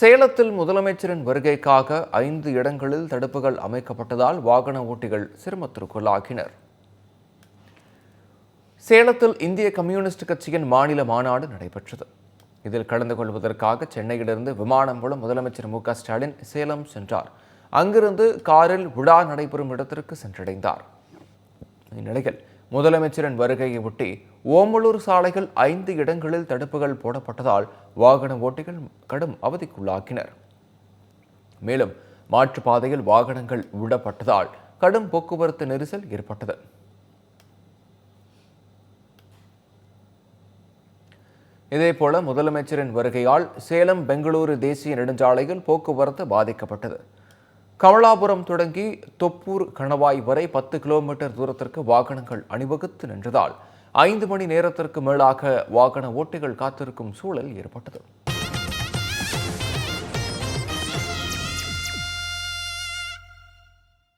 சேலத்தில் முதலமைச்சரின் வருகைக்காக ஐந்து இடங்களில் தடுப்புகள் அமைக்கப்பட்டதால் வாகன ஓட்டிகள் சிரமத்திற்குள்ளாகினர். சேலத்தில் இந்திய கம்யூனிஸ்ட் கட்சியின் மாநில மாநாடு நடைபெற்றது. இதில் கலந்து கொள்வதற்காக சென்னையிலிருந்து விமானம் மூலம் முதலமைச்சர் மு ஸ்டாலின் சேலம் சென்றார். அங்கிருந்து காரில் விழா நடைபெறும் இடத்திற்கு சென்றடைந்தார். இந்நிலையில் முதலமைச்சரின் வருகையை ஒட்டி ஓமலூர் சாலைகள் ஐந்து இடங்களில் தடுப்புகள் போடப்பட்டதால் வாகன ஓட்டிகள் கடும் அவதிக்குள்ளாக்கினர். மேலும் மாற்றுப்பாதையில் வாகனங்கள் விடப்பட்டதால் கடும் போக்குவரத்து நெரிசல் ஏற்பட்டது. இதேபோல முதலமைச்சரின் வருகையால் சேலம் பெங்களூரு தேசிய நெடுஞ்சாலையில் போக்குவரத்து பாதிக்கப்பட்டது. கமலாபுரம் தொடங்கி தொப்பூர் கணவாய் வரை பத்து கிலோமீட்டர் தூரத்திற்கு வாகனங்கள் அணிவகுத்து நின்றதால் ஐந்து மணி நேரத்திற்கு மேலாக வாகன ஓட்டிகள் காத்திருக்கும் சூழல் ஏற்பட்டது.